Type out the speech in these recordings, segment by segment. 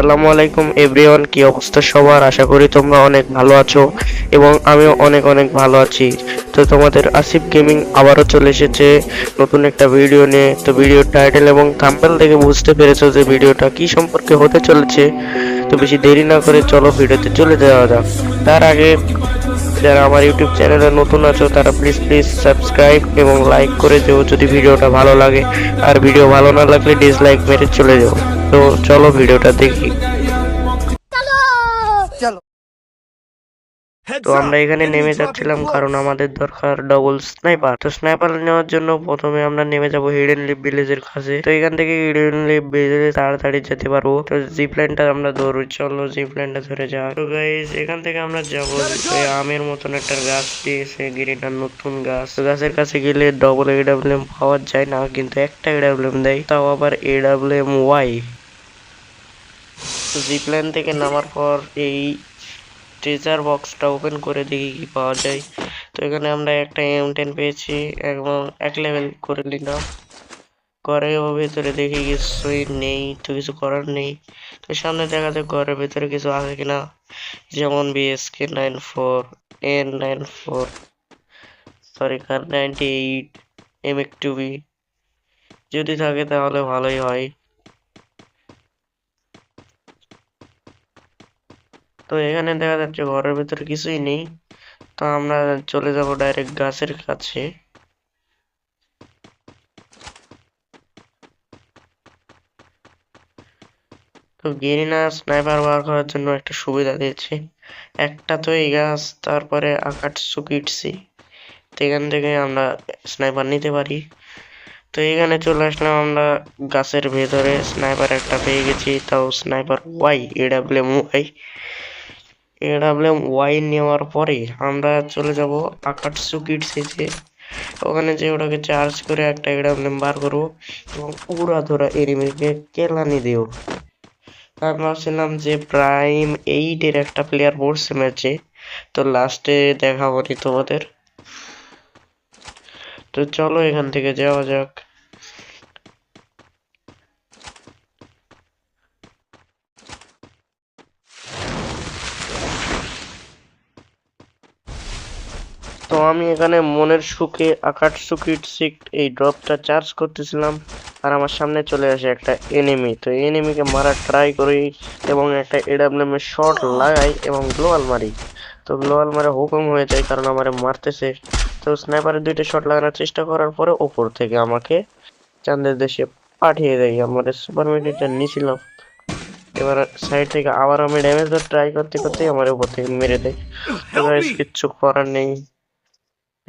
আসসালামু আলাইকুম এভরিওয়ান, কি অবস্থা সবার? আশা করি তোমরা অনেক ভালো আছো এবং আমিও অনেক অনেক ভালো আছি। তো তোমাদের আসিফ গেমিং আবারও চলে এসেছে নতুন একটা ভিডিও নিয়ে। তো ভিডিও টাইটেল এবং থাম্পেল দেখে বুঝতে পেরেছ যে ভিডিওটা কি সম্পর্কে হতে চলেছে। তো বেশি দেরি না করে চলো ভিডিওতে চলে যাওয়া যাক। তার আগে যারা আমার ইউটিউব চ্যানেলে নতুন আছো, তারা প্লিজ প্লিজ সাবস্ক্রাইব এবং লাইক করে যেও যদি ভিডিওটা ভালো লাগে। আর ভিডিও ভালো না লাগলে ডিসলাইক মেরে চলে যাও। তো চলো ভিডিওটা দেখি। তো আমরা এখানে নেমে যাচ্ছিলাম কারণ আমাদের দরকার ডবল স্নাইপার তো স্নাইপার নেওয়ার জন্য প্রথমে আমরা নেমে যাব হিডেন লিপ ভিলেজের কাছে। তো এখান থেকে হিডেন লিপ ভিলেজে তাড়াতাড়ি যেতে পারব। তো জিপ লাইনটা আমরা ধরবো চলো জিপ লাইনটা ধরে যা তো গাইস এখান থেকে আমরা যাব আমের মতন একটা গাছ দিয়েছে গ্রিন নতুন গাছ। তো গাছের কাছে গেলে ডবল এডাব্লিউএম পাওয়া যায় না কিন্তু একটা এডাব্লিউএম দেয়। তাও আবার এডাব্লিউএম ওয়াই তো জিপ লাইন থেকে নামার পর এই ট্রেজার বক্সটা ওপেন করে দেখি কি পাওয়া যায়। তো এখানে আমরা একটা এম টেন পেয়েছি এবং এক লেভেল করে নিলাম। ঘরের ভেতরে দেখি কিছুই নেই, তো কিছু করার নেই। তো সামনে দেখা যায় ঘরের ভেতরে কিছু আছে কিনা। যেমন BSK nine four N nine four sorry Kar ninety eight M যদি থাকে তাহলে ভালোই হয়। তো এখানে দেখা যাচ্ছে ঘরের ভিতরে কিছুই নেই। তো আমরা চলে যাব ডাইরেক্ট গাছের কাছে। তো গেরিনা স্নাইপার বার করার জন্য একটা সুবিধা দিয়েছে। একটা তো এই গাছ, তারপরে আকাটসুকি ইটসি। তো এখান থেকে আমরা স্নাইপার নিতে পারি। তো এখানে চলে আসলাম আমরা গাছের ভেতরে। স্নাইপার একটা পেয়ে গেছি, তাও sniper Y AWM Y AWM Y নেওয়ার পরে আমরা চলে যাব আকাটসু আকাটসুকি ইটসিতে ওখানে যে ওটাকে চার্জ করে একটা এডাব্লিউএম বার করব এবং পুরা ধরা এনিমিকে কেলানি দিও আমি ভাবছিলাম যে প্রাইম এইটের একটা প্লেয়ার পড়ছে ম্যাচে তো লাস্টে দেখাবো নি তোমাদের। তো চলো এখান থেকে যাওয়া যাক। তো আমি এখানে মনের সুখে আকাটসুকি সিক এই ড্রপটা চার্জ করতেছিলাম। আর আমার সামনে চলে আসে একটা এনিমি তো এনিমিকে মারা ট্রাই করি এবং একটা এডাব্লিউএম এর শট লাগাই এবং গ্লোয়াল মারি। তো গ্লোয়াল মারে হুকুম হয়ে যায় কারণ আমার মারতেছে। তো স্নাইপারের দুইটা শট লাগানোর চেষ্টা করার পরে ওপর থেকে আমাকে চাঁদের দেশে পাঠিয়ে দেয়। আমাদের সুপার মিডিটা নিয়েছিলাম এবার সাইড থেকে আবার আমি ড্যামেজ ট্রাই করতে করতে আমার উপর থেকে মেরে দেয়। কিচ্ছু করার নেই।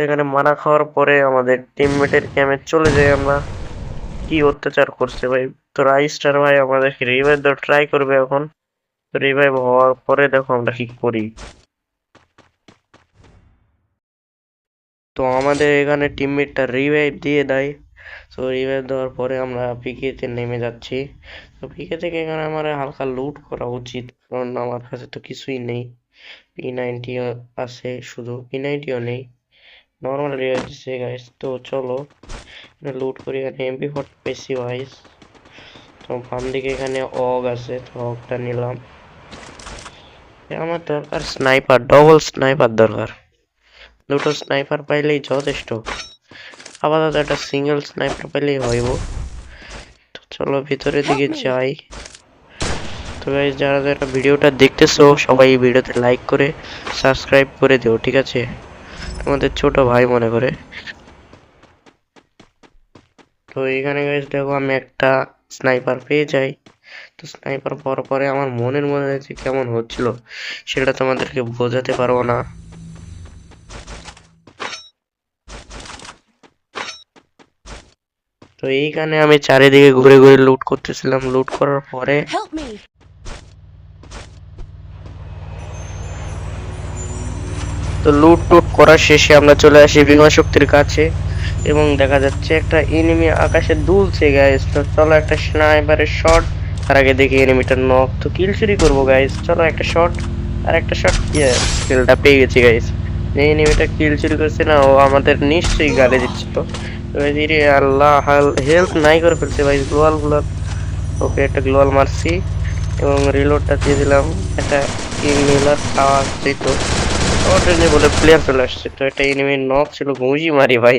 সেখানে মারা খাওয়ার পরে আমাদের টিমমেটের ক্যামে চলে যাই আমরা। কি অত্যাচার করছে ভাই? তো রাইস্টার ভাই আমাদের রিভাইভ দেওয়ার ট্রাই করবে এখন। তো রিভাইভ হওয়ার পরে দেখো আমরা কি করি। তো আমাদের এখানে টিমমেটটা রিভাইভ দিয়ে দেয়। তো রিভাইভ দেওয়ার পরে আমরা পিকেতে নেমে যাচ্ছি। তো পিকে থেকে এখানে আমার হালকা লুট করা উচিত, কারণ আমার কাছে তো কিছুই নেই। পি নাইনটি আছে, শুধু পি নাইনটিও নেই। নর্মাল রিভাইভ দিচ্ছে গাইস তো চলো লুট করি। এখানে এমপি ফোর পেয়েছি ভাইস তো বাম দিকে এখানে অগ আছে তো অগটা নিলাম। আমার দরকার স্নাইপার ডবল স্নাইপার দরকার। দুটো স্নাইপার পাইলেই যথেষ্ট। আপাতত একটা সিঙ্গেল স্নাইপার পাইলেই হইব। তো চলো ভিতরের দিকে যাই। তো গাইস যারা যারা ভিডিওটা দেখতেছো সবাই ভিডিওতে লাইক করে সাবস্ক্রাইব করে দিও ঠিক আছে? তোমাদের ছোট ভাই মনে করে। তো এখানে গাইস দেখো আমি একটা স্নাইপার পেয়ে যাই। তো স্নাইপার পাওয়ার পরে আমার মনের মধ্যে যে কেমন হচ্ছিল সেটা তোমাদেরকে বোঝাতে পারব না। তো এইখানে আমি চারিদিকে ঘুরে ঘুরে লুট করতেছিলাম। লুট করার পরে তো লুট টুট করার শেষে আমরা চলে আসি বিমান শক্তির কাছে। এবং দেখা যাচ্ছে একটা এনিমি আকাশে দুলছে গাইস তো চলো একটা স্নাইপারের শট তার আগে দেখি এনিমিটার নক তো কিল চুরি করব গাইস চলো একটা শট আর একটা শট কিলটা পেয়ে গেছি গাইস যে এনিমিটা কিল চুরি করছে না, ও আমাদের নিশ্চয়ই গালে দিচ্ছিল তো। ধীরে আল্লাহ হেলথ নাই করে ফেলছে ভাই গ্লোয়াল গ্লোয়াল ওকে, একটা গ্লোয়াল মারছি। এবং রিলোডটা দিয়ে দিলাম। একটা ইনহেলার খাওয়া যেত ট্রেনে বলে প্লেয়ার চলে আসছে। তো একটা এনিমি নক ছিল, ঘুষি মারি ভাই।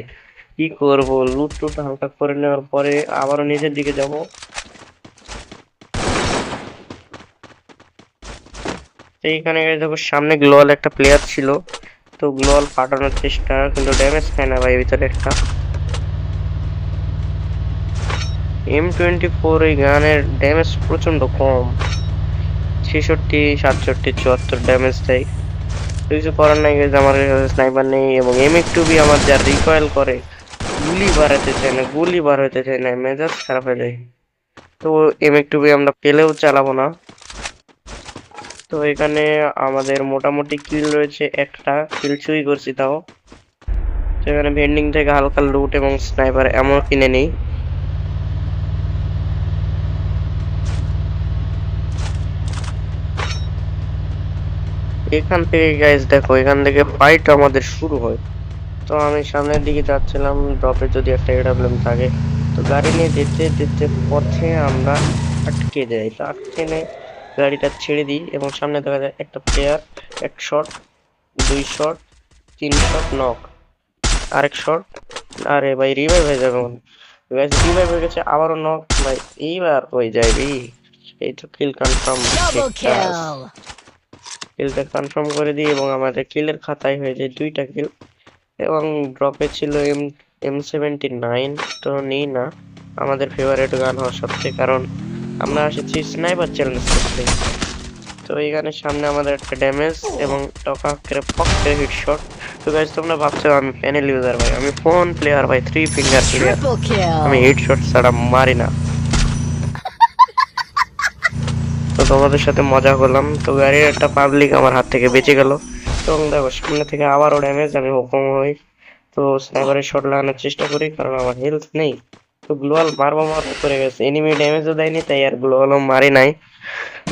কি করব? লুট টুট হালকা করে নেওয়ার পরে আবারও নিচের দিকে যাব। এইখানে দেখো সামনে গ্লোয়াল একটা প্লেয়ার ছিল। তো গ্লোয়াল ফাটানোর চেষ্টা, কিন্তু ড্যামেজ খায় না ভাই ভিতরে একটা। এম টোয়েন্টি ফোর এই গানের ড্যামেজ প্রচণ্ড কম। ছেষট্টি, সাতষট্টি, চুয়াত্তর ড্যামেজ দেয়। কিছু করার নাই আমার স্নাইপার নেই এবং এম একটু বি আমার যা রিকয়েল করে, গুলি বাড়াতে চায় না, গুলি বার হতে চায় না, মেজাজ খারাপ হয়ে যায়। তো এম একটু বি আমরা পেলেও চালাবো না। তো এখানে আমাদের মোটামুটি কিল রয়েছে একটা কিল চুরি করছি তাও। তো এখানে ভেন্ডিং থেকে হালকা লুট এবং স্নাইপার এমন কিনে নেই। এখান থেকে গাইজ দেখো, এখান থেকে ফাইট আমাদের শুরু হয়। তো আমি সামনের দিকে যাচ্ছিলাম ড্রপে যদি একটা এডাব্লিউএম থাকে। তো গাড়ি নিয়ে যেতে যেতে পথে আমরা আটকে যাই। তো আটকে নিয়ে গাড়িটা ছেড়ে দিই এবং সামনে দেখা যায় একটা প্লেয়ার এক শট দুই শট তিন শট নক আরেক শট আরে ভাই রিভাইভ হয়ে যাবে রিভাইভ হয়ে। গেছে, আবারও নক ভাই, এইবার হয়ে যাবে। এই তো কিল কনফার্ম. কিলটা কনফার্ম করে দিই এবং আমাদের কিলের খাতায় হয়ে যায় দুইটা কিল এবং ড্রপে ছিল এম এম সেভেন্টি নাইন তো নিই না। আমাদের ফেভারিট গান হওয়া সত্ত্বে কারণ আমরা এসেছি স্নাইপার চ্যালেঞ্জ করতে। তো এই গানের সামনে আমাদের একটা ড্যামেজ এবং টকা করে পক করে হিট শট তো গাইজ তোমরা ভাবছ আমি প্যানেল ইউজার ভাই আমি ফোন প্লেয়ার ভাই থ্রি ফিঙ্গার প্লেয়ার আমি হিট শট ছাড়া মারি না। তোমাদের সাথে মজা করলাম। তো গাড়ির একটা পাবলিক আমার হাত থেকে বেঁচে গেল। এবং দেখো, সামনে থেকে আবারও ড্যামেজ আমি হুকুম হই। তো স্নাইপারের শট লাগানোর চেষ্টা করি, কারণ আমার হেলথ নেই। তো গ্লোয়াল মারবো মারবো করে গেছে। এনিমি ড্যামেজও দেয়নি, তাই আর গ্লোয়ালও মারি নাই।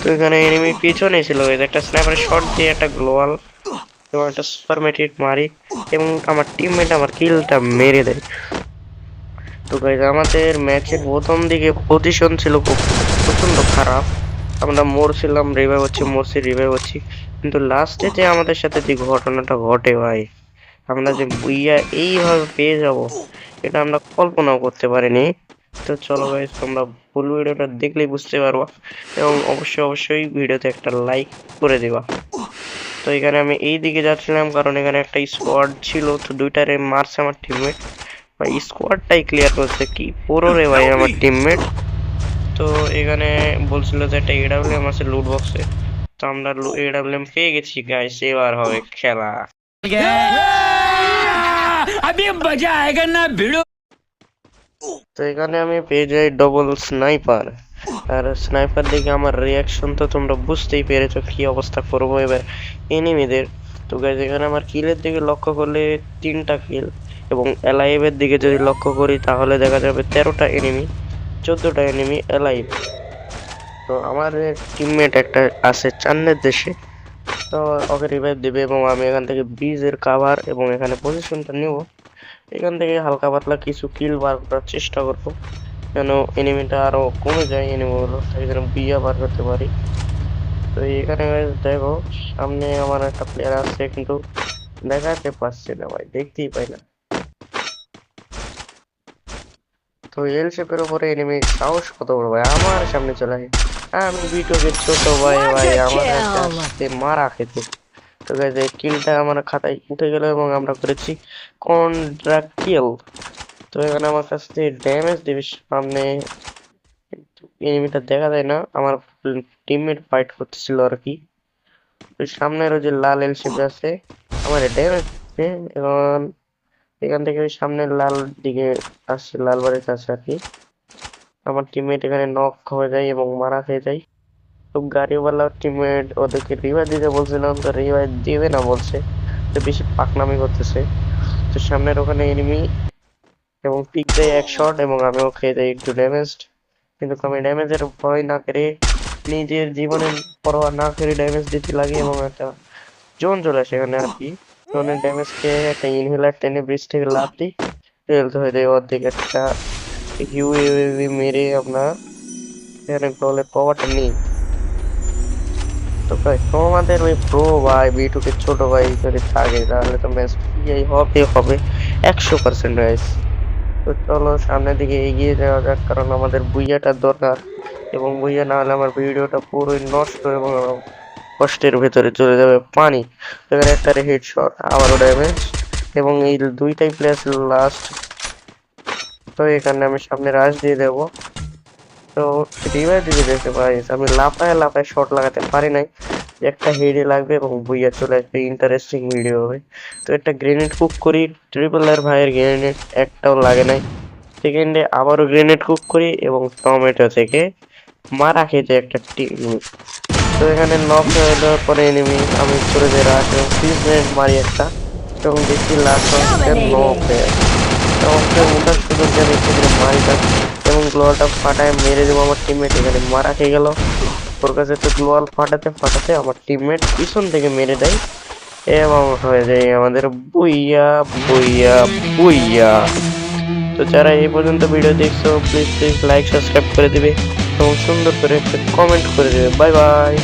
তো এখানে এনিমি পিছনে ছিল একটা স্নাইপারের শট দিয়ে একটা গ্লোয়াল এবং একটা সুপার মেটিক মারি এবং আমার টিমমেট আমার কিলটা মেরে দেয়। তো গাইজ আমাদের ম্যাচের প্রথম দিকে পজিশন ছিল খুব প্রচণ্ড খারাপ। আমরা মরছিলাম রিভাইভ হচ্ছে মরছি রিভাইভ হচ্ছি। কিন্তু লাস্টে যে আমাদের সাথে যে ঘটনাটা ঘটে ভাই, আমরা যে বুইয়া এইভাবে পেয়ে যাব, এটা আমরা কল্পনাও করতে পারিনি। তো চলো গাইজ তোমরা ফুল ভিডিওটা দেখলেই বুঝতে পারবা এবং অবশ্যই অবশ্যই ভিডিওতে একটা লাইক করে দিবা। তো এখানে আমি এই দিকে যাচ্ছিলাম কারণ এখানে একটা স্কোয়াড ছিল, তো দুইটারে মারছে আমার টিমমেট ভাই স্কোয়াডটাই ক্লিয়ার করছে কি পুরো রে ভাই আমার টিমমেট তো এখানে বলছিল যে একটা এডাব্লিউএম আছে লুট বক্সে তো আমরা এডাব্লিউএম পেয়ে গেছি গাইস এবার হবে খেলা। আমি বাজা আয়েগা না ভিড়ো তো এখানে আমি পেয়ে যাই ডবল স্নাইপার আর স্নাইপার দিকে আমার রিয়াকশন তো তোমরা বুঝতেই পেরেছ কি অবস্থা করব এবার এনিমিদের তো গাইজ এখানে আমার কিলের দিকে লক্ষ্য করলে তিনটা কিল এবং অ্যালাইভের দিকে যদি লক্ষ্য করি তাহলে দেখা যাবে তেরোটা এনিমি চোদ্দোটা এনিমি অ্যালাইভ তো আমার টিমমেট একটা আছে চান্নের দেশে। তো ওকে রিভাইভ দেবে এবং আমি এখান থেকে ব্রিজের কাভার এবং এখানে পজিশনটা নেব। এখান থেকে হালকা পাতলা কিছু কিল বার করার চেষ্টা করব। যেন এনিমিটা আরও কমে যায় এনিমিগুলো তাই যেন বিয়া বার করতে পারি। তো এখানে দেখো, সামনে আমার একটা প্লেয়ার আছে কিন্তু দেখাতে পারছে না ভাই, দেখতেই পাই না। এল শেপের উপরে এনিমি সাহস কত বড় ভাই? আমার সামনে চলে আসে আমি বিটকের ছোট ভাই ভাই আমার আসছে মারা খেতে তো গাইজ এই কিলটা আমার খাতায় উঠে গেল এবং আমরা করেছি কন্ট্রা কিল তো এখানে আমার কাছ থেকে ড্যামেজ দেবে সামনে। এনিমিটা দেখা যায় না। আমার টিমমেট ফাইট করতেছিল আর কি। সামনের ওই যে লাল এল শেপ আছে আমার ড্যামেজ এবং এখান থেকে ওই লাল দিকে আসছে, লাল বাড়ির কাছে আর কি। আমার টিমমেট এখানে নক হয়ে যায় এবং মারা খেয়ে যায় তো গাড়িওয়ালা টিমমেট ওদেরকে রিভাইভ দিতে বলছিলাম তো রিভাইভ দিবে না বলছে। তো বেশি পাকনামি করতেছে। তো সামনের ওখানে এনিমি এবং পিক দেয় এক শট এবং আমিও খেয়ে যাই একটু ড্যামেজড কিন্তু আমি ড্যামেজের ভয় না করে নিজের জীবনের পরোয়া না করে ড্যামেজ দিতে লাগে এবং একটা জোন চলে আসে এখানে আর কি। জোনের ড্যামেজ খেয়ে একটা ইনহেলার টেনে ব্রিজ থেকে লাভ দিই। হেলথ হয়ে যায় অর্ধেক একটা ইউএভি মেরে আমরা এখানে বলে পাওয়ারটা নিই। তো ভাই, তোমাদের ওই প্রো ভাই বিটুকে ছোট ভাই যদি থাকে, তাহলে তো ম্যাচ এই হবে হবে, একশো পার্সেন্ট গাইস তো চলো সামনের দিকে এগিয়ে যাওয়া যাক, কারণ আমাদের বুইয়াটার দরকার। এবং বুইয়া না হলে আমার ভিডিওটা পুরোই নষ্ট এবং কষ্টের ভেতরে চলে যাবে পানি। এখানে একটা হেড শট, আবারও ড্যামেজ এবং এই দুইটাই প্লেয়ার লাস্ট তো এখানে আমি সামনে রাশ দিয়ে দেবো। তো রিভাইভ দিতে দেখতে পাই আমি লাফায় লাফায় শট লাগাতে পারি নাই। একটা হেডে লাগবে এবং বুইয়া চলে আসবে ইন্টারেস্টিং ভিডিও হবে। তো একটা গ্রেনেড কুক করি। ট্রিপল আর ভাইয়ের গ্রেনেড একটাও লাগে নাই। সেকেন্ডে আবারও গ্রেনেড কুক করি এবং টমেটো থেকে মারা খেতে একটা টিম তো এখানে নক হয়ে যাওয়ার পরে এনিমি আমি চলে যাই রাশ এবং গ্রেনেড মারি একটা। এবং দেখি লাস্ট নক হয়ে আমাকে ওটার সুযোগ দিয়ে আমি মারি তাকে। এবং গ্লোয়ালটা ফাটায় মেরে দেবো আমার টিমমেট এখানে মারা খেয়ে গেল। ওর কাছে তো গ্লোয়াল ফাটাতে ফাটাতে আমার টিমমেট পিছন থেকে মেরে দেয়। এবং হয়ে যায় আমাদের বইয়া বইয়া বইয়া। তো যারা এই পর্যন্ত ভিডিও দেখছ প্লিজ প্লিজ লাইক সাবস্ক্রাইব করে দিবে। এবং সুন্দর করে একটা কমেন্ট করে দেবে। Bye bye